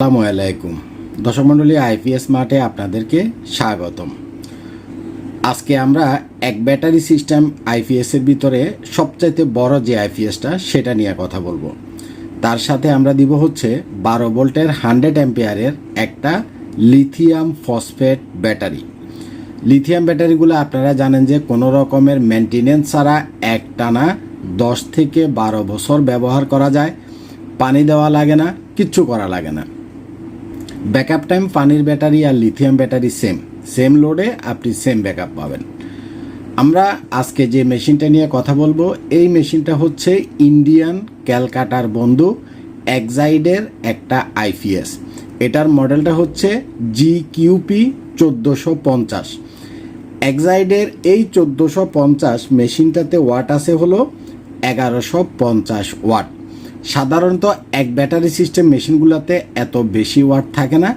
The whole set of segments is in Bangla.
আসসালামু আলাইকুম। দর্শক মণ্ডলী, আইপিএস মার্টে আপনাদেরকে স্বাগতম। আজকে আমরা এক ব্যাটারি সিস্টেম আইপিএসের ভিতরে সবচাইতে বড় যে আইপিএসটা, সেটা নিয়ে কথা বলব। তার সাথে আমরা দিব হচ্ছে বারো ভোল্টের হান্ড্রেড অ্যাম্পিয়ারের একটা লিথিয়াম ফসফেট ব্যাটারি। লিথিয়াম ব্যাটারিগুলো আপনারা জানেন যে কোনো রকমের মেনটেনেন্স ছাড়া একটানা দশ থেকে বারো বছর ব্যবহার করা যায়। পানি দেওয়া লাগে না, কিচ্ছু করা লাগে না। ব্যাকআপ টাইম পানির ব্যাটারি আর লিথিয়াম ব্যাটারি সেম। সেম লোডে আপনি সেম ব্যাকআপ পাবেন। আমরা আজকে যে মেশিনটা নিয়ে কথা বলব, এই মেশিনটা হচ্ছে ইন্ডিয়ান ক্যালকাটার বন্ধু এক্সাইডের একটা আইপিএস এটার মডেলটা হচ্ছে জি কিউপি চোদ্দোশো পঞ্চাশ। এক্সাইডের এই চোদ্দোশো পঞ্চাশ মেশিনটাতে ওয়াট আছে হলো এগারোশো পঞ্চাশ ওয়াট। সাধারণত এক ব্যাটারি সিস্টেম মেশিনগুলোতে এত বেশি ওয়াট থাকে না।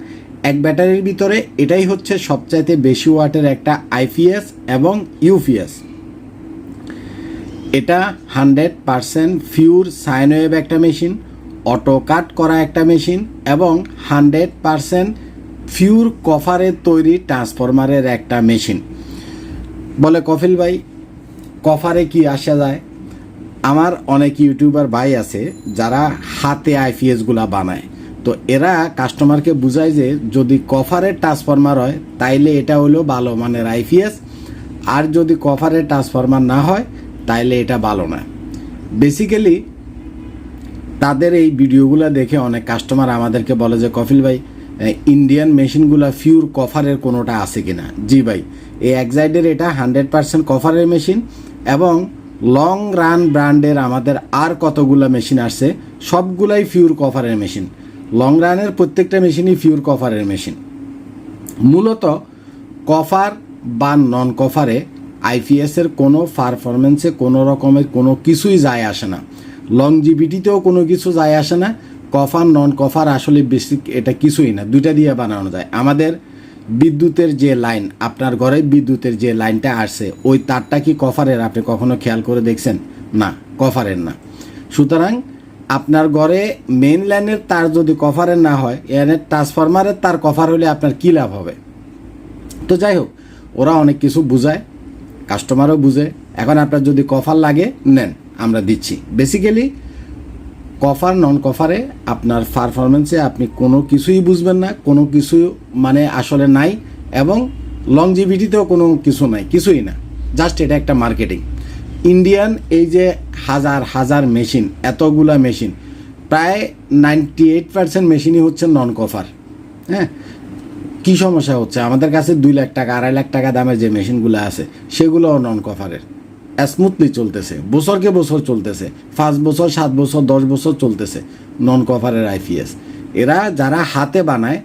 এক ব্যাটারির ভিতরে এটাই হচ্ছে সবচাইতে বেশি ওয়াটের একটা আইপিএস এবং ইউপিএস এটা hundred percent pure sine wave একটা মেশিন, অটো কাট করা একটা মেশিন এবং হান্ড্রেড পারসেন্ট ফিউর কফারের তৈরি ট্রান্সফরমারের একটা মেশিন। বলে কফিল ভাই, কফারে কি আসা যায়? আমার অনেক ইউটিউবার ভাই আছে যারা হাতে আইপিএসগুলা বানায়। তো এরা কাস্টমারকে বুঝায় যে যদি কফারের ট্রান্সফরমার হয়, তাইলে এটা হলো ভালো মানের আইপিএস আর যদি কফারের ট্রান্সফরমার না হয়, তাইলে এটা ভালো না। বেসিক্যালি তাদের এই ভিডিওগুলো দেখে অনেক কাস্টমার আমাদেরকে বলে যে, কফিল ভাই ইন্ডিয়ান মেশিনগুলো ফিউর কফারের কোনোটা আছে কিনা? জি ভাই, এই এক্সাইডের এটা হান্ড্রেড পার্সেন্ট কফারের মেশিন এবং লং রান ব্র্যান্ডের আমাদের আর কতগুলো মেশিন আসছে, সবগুলাই ফিউর কভারের মেশিন। লং রানের প্রত্যেকটা মেশিনই ফিউর কভারের মেশিন। মূলত কফার বা নন কফারে আইপিএসের কোনো পারফরমেন্সে কোনো রকমের কোনো কিছুই যায় আসে না। লংজিভিটিতেও কোনো কিছু যায় আসে না। কফার নন কফার আসলে বেশি এটা কিছুই না। দুইটা দিয়ে বানানো যায়। আমাদের বিদ্যুতের যে লাইন, আপনার ঘরে বিদ্যুতের যে লাইনটা আসছে, ওই তারটা কি কফারের? আপনি কখনো খেয়াল করে দেখছেন? না, কফারের না। সুতরাং আপনার ঘরে মেন লাইনের তার যদি কফারের না হয় এখানে ট্রান্সফরমারের তার কফার হলে আপনার কী লাভ হবে? তো যাই হোক, ওরা অনেক কিছু বুঝায় কাস্টমারও বুঝে। এখন আপনার যদি কফার লাগে, নেন, আমরা দিচ্ছি। বেসিক্যালি কফার নন কফারে আপনার পারফরমেন্সে আপনি কোনো কিছুই বুঝবেন না, কোনো কিছু মানে আসলে নাই এবং লংজিভিটিতেও কোনো কিছু নাই, কিছুই না। জাস্ট এটা একটা মার্কেটিং ইন্ডিয়ান এই যে হাজার হাজার মেশিন এতগুলা মেশিন প্রায় নাইনটি এইট পার্সেন্ট মেশিনই হচ্ছে নন কফার। হ্যাঁ? কী সমস্যা হচ্ছে? আমাদের কাছে দুই লাখ টাকা, আড়াই লাখ টাকা দামের যে মেশিনগুলো আছে, সেগুলোও নন কভারের স্মুথলি চলতেছে, বছরকে বছর চলতেছে, পাঁচ বছর, সাত বছর, দশ বছর চলতেছে নন কভারের আইপিএস এরা যারা হাতে বানায়,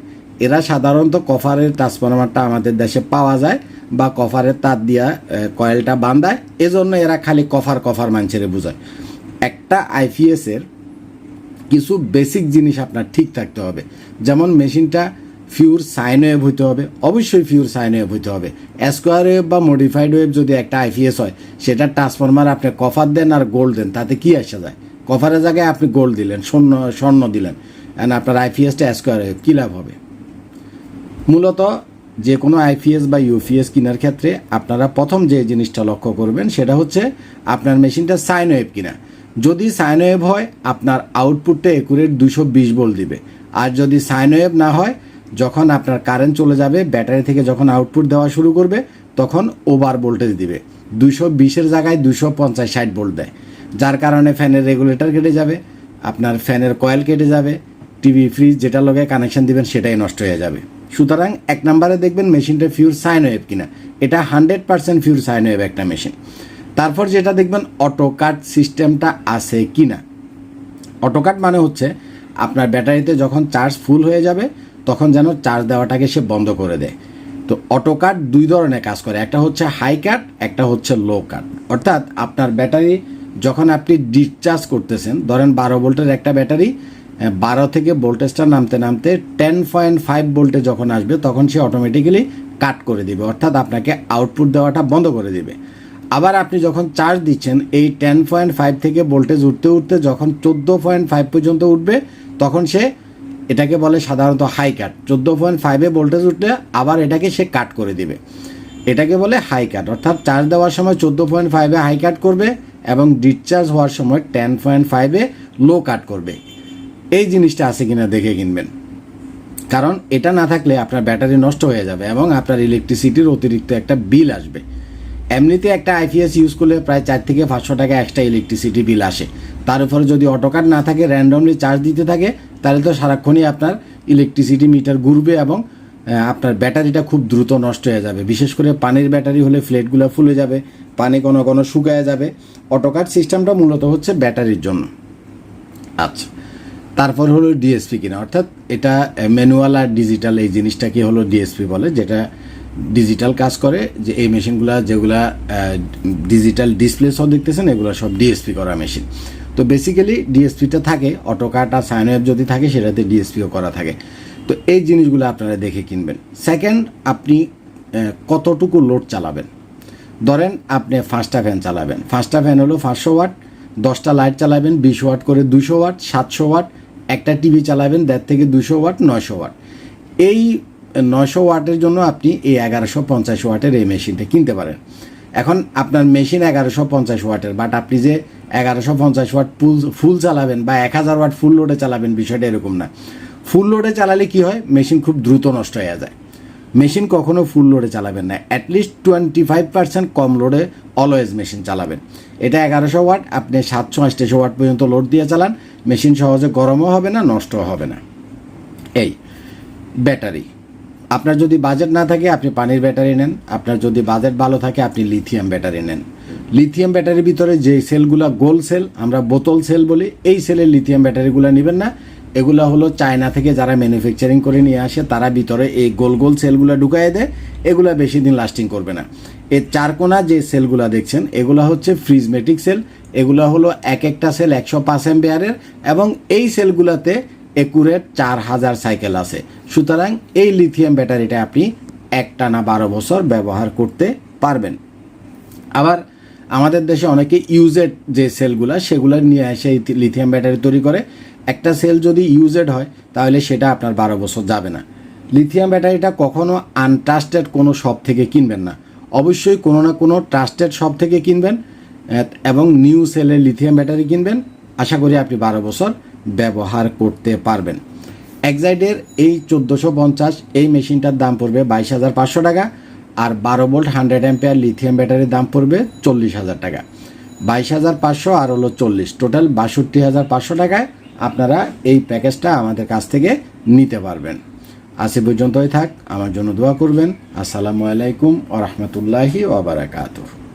এরা সাধারণত কফারের ট্রান্সফরমারটা আমাদের দেশে পাওয়া যায় বা কফারের তার দিয়া কয়েলটা বান্ধায়, এজন্য এরা খালি কফার কফার মানুষের বোঝায়। একটা আইপিএসের কিছু বেসিক জিনিস আপনার ঠিক থাকতে হবে। যেমন মেশিনটা ফিউর সাইন ওয়েভ হইতে হবে, অবশ্যই ফিউর সাইন ওয়েভ হইতে হবে। স্কোয়ার ওয়েভ বা মডিফাইড ওয়েভ যদি একটা আইপিএস হয় সেটা ট্রান্সফরমার আপনি কফার দেন আর গোল্ড দেন, তাতে কি আসা যায়? কফারের জায়গায় আপনি গোল্ড দিলেন, স্বর্ণ স্বর্ণ দিলেন অ্যান্ড আপনার আইপিএসটা স্কোয়ার ওয়েভ, কী লাভ হবে? মূলত যে কোনো আইপিএস বা ইউপিএস কেনার ক্ষেত্রে আপনারা প্রথম যে জিনিসটা লক্ষ্য করবেন, সেটা হচ্ছে আপনার মেশিনটা সাইন ওয়েভ কিনা। যদি সাইন ওয়েভ হয়, আপনার আউটপুটটা একুরেট দুশো বিশ বল দিবে। আর যদি সাইন ওয়েভ না হয় যখন আপনার কারেন্ট চলে যাবে ব্যাটারি থেকে যখন আউটপুট দেওয়া শুরু করবে, তখন ওভার ভোল্টেজ দিবে। দুশো বিশের জায়গায় দুশো পঞ্চাশ ষাট ভোল্ট দেয়। যার কারণে ফ্যানের রেগুলেটর কেটে যাবে, আপনার ফ্যানের কয়েল কেটে যাবে টিভি ফ্রিজ যেটা লগে কানেকশন দিবেন সেটাই নষ্ট হয়ে যাবে। সুতরাং এক নম্বরে দেখবেন মেশিনটা ফিউর সাইন ওয়েভ কিনা। এটা hundred percent pure sine wave একটা মেশিন তারপর যেটা দেখবেন অটো কাট সিস্টেমটা আছে কিনা। অটোকাট মানে হচ্ছে, আপনার ব্যাটারিতে যখন চার্জ ফুল হয়ে যাবে তখন যেন চার্জ দেওয়াটাকে সে বন্ধ করে দেয়। তো অটো কাট দুই ধরনের কাজ করে, একটা হচ্ছে হাই কাট, একটা হচ্ছে লো কাট। অর্থাৎ আপনার ব্যাটারি যখন আপনি ডিসচার্জ করতেছেন, ধরেন বারো ভোল্টের একটা ব্যাটারি বারো থেকে ভোল্টেজটা নামতে নামতে টেন পয়েন্ট ফাইভ ভোল্টে যখন আসবে, তখন সে অটোমেটিক্যালি কাট করে দিবে। অর্থাৎ আপনাকে আউটপুট দেওয়াটা বন্ধ করে দিবে। আবার আপনি যখন চার্জ দিচ্ছেন, এই টেন পয়েন্ট ফাইভ থেকে ভোল্টেজ উঠতে উঠতে যখন চোদ্দ পয়েন্ট ফাইভ পর্যন্ত উঠবে, তখন সে এটাকে বলে সাধারণত হাই কাট চোদ্দ পয়েন্ট ফাইভে ভোল্টেজ উঠলে আবার এটাকে সে কাট করে দিবে। এটাকে বলে হাই কাট অর্থাৎ চার্জ দেওয়ার সময় চোদ্দ পয়েন্ট ফাইভে হাই কাট করবে এবং ডিসচার্জ হওয়ার সময় টেন পয়েন্ট ফাইভে লো কাট করবে। এই জিনিসটা আছে কিনা দেখে কিনবেন। কারণ এটা না থাকলে আপনার ব্যাটারি নষ্ট হয়ে যাবে এবং আপনার ইলেকট্রিসিটির অতিরিক্ত একটা বিল আসবে। এমনিতে একটা আইপিএস ইউজ করলে প্রায় চার থেকে পাঁচশো টাকা এক্সট্রা ইলেকট্রিসিটি বিল আসে। তার উপরে যদি অটোকার না থাকে র্যান্ডমলি চার্জ দিতে থাকে তাহলে তো সারাক্ষণই আপনার ইলেকট্রিসিটি মিটার ঘুরবে এবং আপনার ব্যাটারিটা খুব দ্রুত নষ্ট হয়ে যাবে। বিশেষ করে পানির ব্যাটারি হলে ফ্লেটগুলো ফুলে যাবে পানি কোনো কোনো শুকায় যাবে। অটোকার সিস্টেমটা মূলত হচ্ছে ব্যাটারির জন্য। আচ্ছা। তারপর হলো ডিএসপি কিনা। অর্থাৎ এটা ম্যানুয়াল আর ডিজিটাল এই জিনিসটাকে হলো ডিএসপি বলে যেটা ডিজিটাল কাজ করে, যে এই মেশিনগুলো যেগুলা ডিজিটাল ডিসপ্লে সব দেখতেছেন, এগুলো সব ডিএসপি করা মেশিন। তো বেসিক্যালি ডিএসপিটা থাকে অটোকাট আর সাইন সাইনওয়েভ যদি থাকে, সেটাতে ডিএসপিও করা থাকে। তো এই জিনিসগুলো আপনারা দেখে কিনবেন। সেকেন্ড আপনি কতটুকু লোড চালাবেন? ধরেন আপনি পাঁচটা ফ্যান চালাবেন। পাঁচটা ফ্যান হলো পাঁচশো ওয়াট, দশটা লাইট চালাবেন, বিশ ওয়াট করে দুশো ওয়াট, সাতশো ওয়াট, একটা টিভি চালাবেন, দেড় থেকে দুশো ওয়াট, নয়শো ওয়াট। এই নয়শো ওয়াটের জন্য আপনি এই এগারোশো পঞ্চাশ ওয়াটের এই মেশিনটা কিনতে পারেন। এখন আপনার মেশিন এগারোশো পঞ্চাশ ওয়াটের বাট আপনি যে এগারোশো পঞ্চাশ ওয়াট ফুল ফুল চালাবেন বা এক হাজার ওয়াট ফুল লোডে চালাবেন বিষয়টা এরকম না। ফুল লোডে চালালে কি হয়? মেশিন খুব দ্রুত নষ্ট হয়ে যায়। মেশিন কখনো ফুল লোডে চালাবেন না। At least twenty five percent কম লোডে অলওয়েজ মেশিন চালাবেন। এটা এগারোশো ওয়াট, আপনি সাতশো আটশো ওয়াট পর্যন্ত লোড দিয়ে চালান। মেশিন সহজে গরমও হবে না, নষ্টও হবে না। এই ব্যাটারি। আপনার যদি বাজেট না থাকে, আপনি পানির ব্যাটারি নেন। আপনার যদি বাজেট ভালো থাকে, আপনি লিথিয়াম ব্যাটারি নেন। লিথিয়াম ব্যাটারির ভিতরে যে সেলগুলো গোল সেল, আমরা বোতল সেল বলি, এই সেলের লিথিয়াম ব্যাটারিগুলো নেবেন না। এগুলো হলো চায়না থেকে যারা ম্যানুফ্যাকচারিং করে নিয়ে আসে, তারা ভিতরে এই গোল গোল সেলগুলো ঢুকাই দেয়। এগুলো বেশি দিন লাস্টিং করবে না। এর চারকোনা যে সেলগুলো দেখছেন, এগুলো হচ্ছে ফ্রিজমেটিক সেল এগুলো হলো এক একটা সেল একশো পাঁচ এম্পিয়ারের এবং এই সেলগুলোতে একুরেট চার হাজার সাইকেল আছে। সুতরাং এই লিথিয়াম ব্যাটারিটা আপনি একটানা বারো বছর ব্যবহার করতে পারবেন। আবার আমাদের দেশে অনেকে ইউজেড যে সেলগুলো, সেগুলো নিয়ে এসে লিথিয়াম ব্যাটারি তৈরি করে। একটা সেল যদি ইউজেড হয়, তাহলে সেটা আপনার বারো বছর যাবে না। লিথিয়াম ব্যাটারিটা কখনো আনট্রাস্টেড কোনো শপ থেকে কিনবেন না। অবশ্যই কোনো না কোনো ট্রাস্টেড শপ থেকে কিনবেন এবং নিউ সেলের লিথিয়াম ব্যাটারি কিনবেন। আশা করি আপনি বারো বছর ব্যবহার করতে পারবেন। এক্সাইডের এই চোদ্দোশো পঞ্চাশ, এই মেশিনটার দাম পড়বে বাইশ হাজার পাঁচশো টাকা আর বারো ভোল্ট হান্ড্রেড অ্যাম্পিয়ার লিথিয়াম ব্যাটারির দাম পড়বে চল্লিশ হাজার টাকা। বাইশ হাজার পাঁচশো আর হলো চল্লিশ, টোটাল বাষট্টি হাজার পাঁচশো টাকায় আপনারা এই প্যাকেজটা আমাদের কাছ থেকে নিতে পারবেন। এ পর্যন্তই থাক, আমার জন্য দোয়া করবেন। আসসালামু আলাইকুম ও রহমতুল্লাহি ওবরাকাতুহ